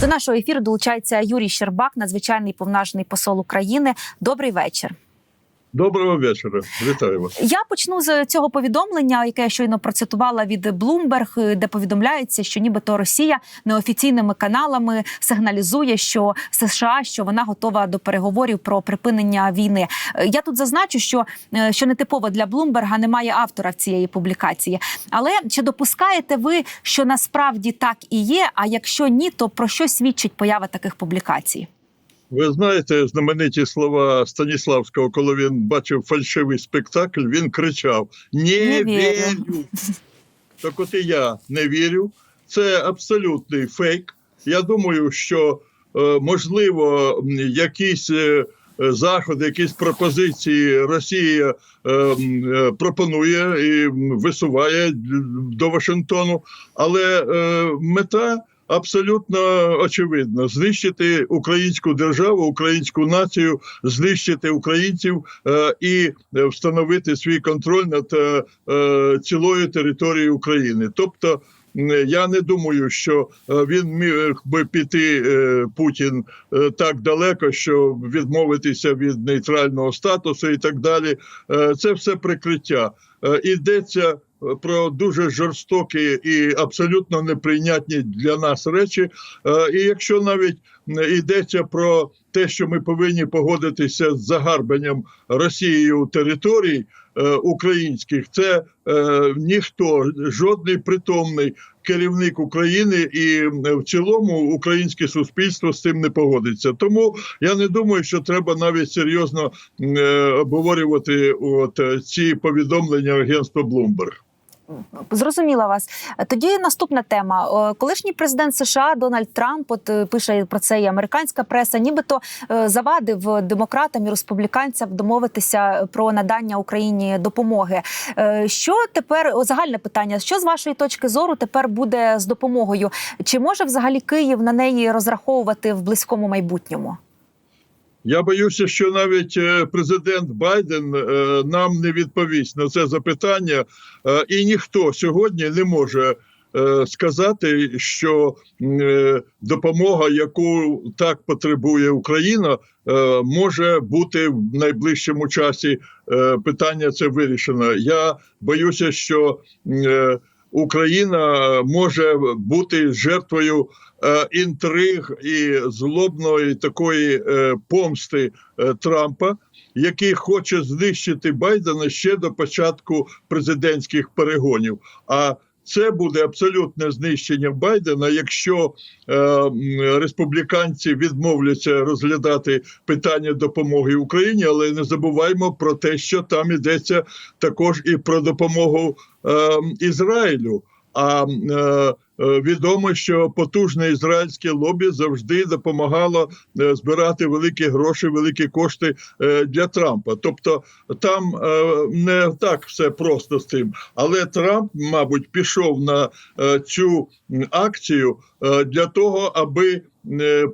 До нашого ефіру долучається Юрій Щербак, надзвичайний повнажений посол України. Добрий вечір. Доброго вечора, вітаю вас. Я почну з цього повідомлення, яке я щойно процитувала від Bloomberg, де повідомляється, що нібито Росія неофіційними каналами сигналізує, що США що вона готова до переговорів про припинення війни. Я тут зазначу, що, е, що нетипово для Блумберга немає автора цієї публікації. Але чи допускаєте ви, що насправді так і є? А якщо ні, то про що свідчить поява таких публікацій? Ви знаєте знамениті слова Станіславського, коли він бачив фальшивий спектакль, він кричав: Не, Не вірю». Так от і я не вірю. Це абсолютний фейк. Я думаю, що е, можливо якісь. е, Заходи, якісь пропозиції Росія е, е, пропонує і висуває до Вашингтону, але е, мета абсолютно очевидна: знищити українську державу, українську націю, знищити українців е, і встановити свій контроль над е, е, цілою територією України. Тобто. Я не думаю, що він міг би піти Путін так далеко, що відмовитися від нейтрального статусу і так далі. Це все прикриття. Йдеться про дуже жорстокі і абсолютно неприйнятні для нас речі. Е, І якщо навіть йдеться про те, що ми повинні погодитися з загарбанням Росією територій е, українських, це е, ніхто, жодний притомний керівник України і в цілому українське суспільство з цим не погодиться. Тому я не думаю, що треба навіть серйозно обговорювати от ці повідомлення агентства Bloomberg. Зрозуміла вас. Тоді наступна тема. Колишній президент США Дональд Трамп, от е, пише про це і американська преса, нібито е, завадив демократам і республіканцям домовитися про надання Україні допомоги. Е, Що тепер загальне питання? Що з вашої точки зору тепер буде з допомогою? Чи може взагалі Київ на неї розраховувати в близькому майбутньому? Я боюся, що навіть е, президент Байден е, нам не відповість на це запитання, Е, і ніхто сьогодні не може сказати, що допомога, яку так потребує Україна, може бути в найближчому часі. Питання це вирішено. Я боюся, що Україна може бути жертвою е, інтриг і злобної такої е, помсти е, Трампа, який хоче знищити Байдена ще до початку президентських перегонів. А це буде абсолютне знищення Байдена, якщо е, республіканці відмовляться розглядати питання допомоги Україні, але не забуваймо про те, що там йдеться також і про допомогу е, Ізраїлю. А е, е, відомо, що потужне ізраїльське лобі завжди допомагало е, збирати великі гроші, великі кошти е, для Трампа. Тобто там не так все просто з тим. Але Трамп, мабуть, пішов на цю акцію для того, аби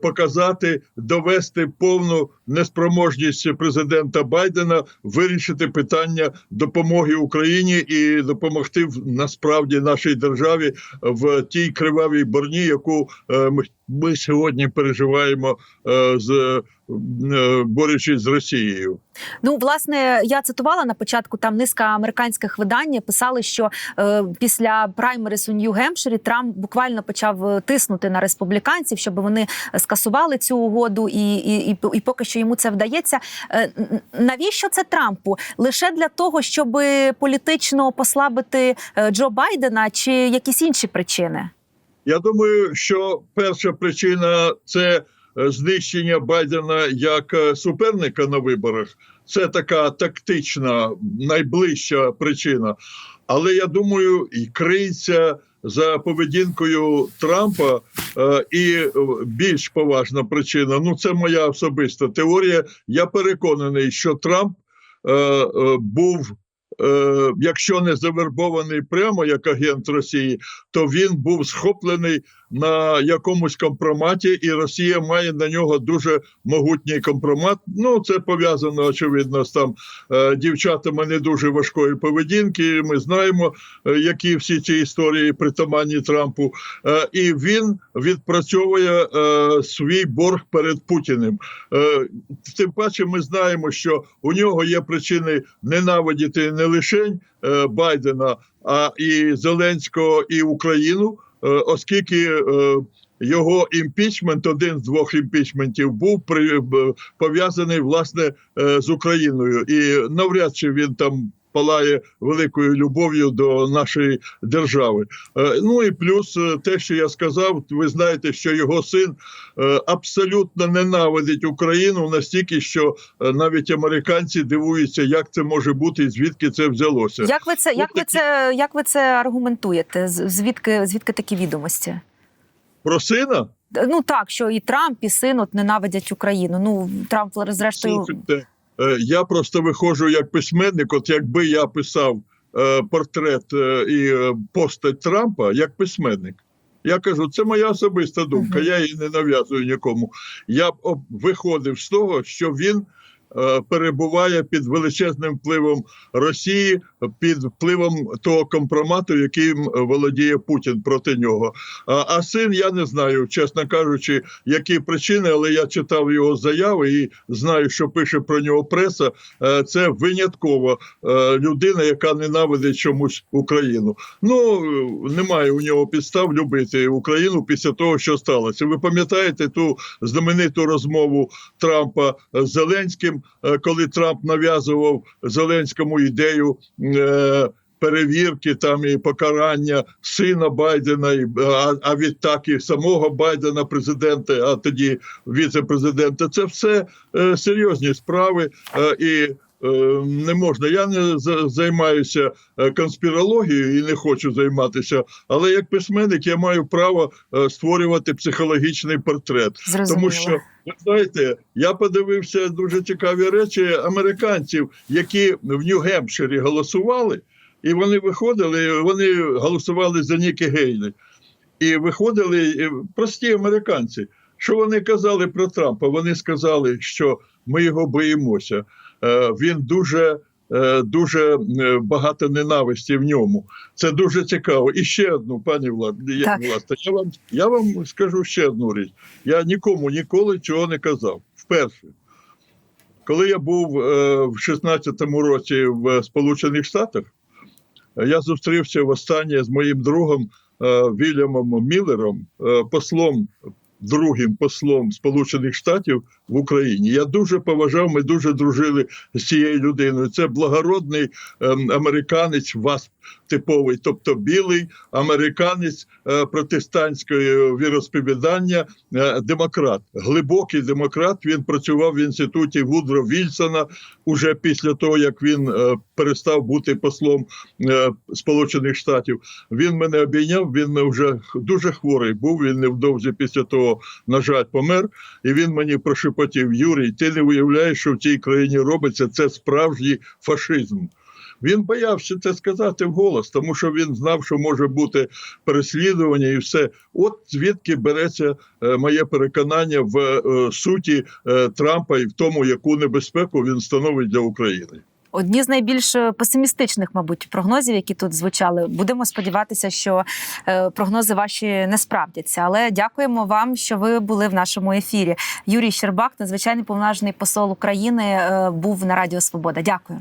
показати, довести повну неспроможність президента Байдена вирішити питання допомоги Україні і допомогти в- насправді нашій державі в тій кривавій борні, яку е, ми, ми сьогодні переживаємо е, з е, борючись з Росією. Ну, власне, я цитувала на початку там низка американських видань писали, що е, після праймерис у Нью-Гемпширі Трамп буквально почав тиснути на республіканців, щоб вони скасували цю угоду, і, і, і, і поки що йому це вдається. Е, навіщо це Трампу? Лише для того, щоб політично послабити е, Джо Байдена, чи якісь інші причини? Я думаю, що перша причина це е, знищення Байдена як суперника на виборах. Це така тактична, найближча причина. Але я думаю, і криється за поведінкою Трампа е, і е, більш поважна причина. Ну, це моя особиста теорія. Я переконаний, що Трамп е, був. Якщо не завербований прямо як агент Росії, то він був схоплений на якомусь компроматі, і Росія має на нього дуже могутній компромат. Ну це пов'язано очевидно з там е, дівчатами не дуже важкої поведінки. Ми знаємо, е, які всі ці історії притаманні Трампу. Е, і він відпрацьовує свій борг перед Путіним. Тим паче, ми знаємо, що у нього є причини ненавидіти не лише Байдена, а і Зеленського, і Україну, оскільки. Е, його імпічмент, один з двох імпічментів, був при пов'язаний власне е, з Україною, і навряд чи він там палає великою любов'ю до нашої держави. Е, Ну і плюс е, те, що я сказав, ви знаєте, що його син е, абсолютно ненавидить Україну настільки, що навіть американці дивуються, як це може бути і звідки це взялося. Як ви це, як ви це, як ви це аргументуєте? Звідки звідки такі відомості? Про сина Ну так, що і Трамп, і син от ненавидять Україну. Ну Трамп зрештою Слухайте, е, я просто виходжу як письменник. От якби я писав е, портрет е, і е, постать Трампа як письменник. Я кажу, це моя особиста думка. Я її не нав'язую нікому. Я б виходив з того, що він е, перебуває під величезним впливом Росії, під впливом того компромату, яким володіє Путін проти нього. А, син, я не знаю, чесно кажучи, які причини, але я читав його заяви і знаю, що пише про нього преса. Е, Це винятково е, людина, яка ненавидить чомусь Україну. Ну е, немає у нього підстав любити Україну після того, що сталося. Ви пам'ятаєте ту знамениту розмову Трампа з Зеленським, е, коли Трамп нав'язував Зеленському ідею. е, Перевірки там і покарання сина Байдена, і, а, а відтак і самого Байдена, президента, а тоді віце-президента. Це все е, серйозні справи, і не можна. Я не займаюся е, конспірологією і не хочу займатися, але як письменник я маю право е, створювати психологічний портрет. зрозуміло. Тому що ви знаєте, я подивився дуже цікаві речі американців, які в Нью-Гемпширі голосували, і вони виходили, вони голосували за Нікі Гейли. І виходили е, прості американці. Що вони казали про Трампа? Вони сказали, що ми його боїмося. Е, Він дуже. е, Дуже е, багато ненависті в ньому. Це дуже цікаво. І ще одну, пані Влад, я, Власне, я вам я вам скажу ще одну річ. Я нікому ніколи цього не казав. Вперше, коли я був е, в 16-му році в Сполучених Штатах, я зустрівся востаннє з моїм другом е, Вільямом Міллером, е, послом. Другим послом Сполучених Штатів в Україні я дуже поважав. Ми дуже дружили з цією людиною. Це благородний ем, американець, вас типовий, тобто білий американець е, протестантської віросповідання, е, демократ, глибокий демократ. Він працював в інституті Вудро Вільсона уже після того, як він е, перестав бути послом Сполучених Штатів. Він мене обійняв. Він вже дуже хворий був. Він невдовзі після того, на жаль, помер. І він мені прошепотів: Юрій, ти не уявляєш, що в цій країні робиться це справжній фашизм. Він боявся це сказати вголос, тому що він знав, що може бути переслідування і все. От звідки береться е, моє переконання в е, суті е, Трампа і в тому, яку небезпеку він становить для України. Одні з найбільш песимістичних, мабуть, прогнозів, які тут звучали. Будемо сподіватися, що прогнози ваші не справдяться. Але дякуємо вам, що ви були в нашому ефірі. Юрій Щербак, надзвичайний повноважений посол України, був на Радіо Свобода. Дякую.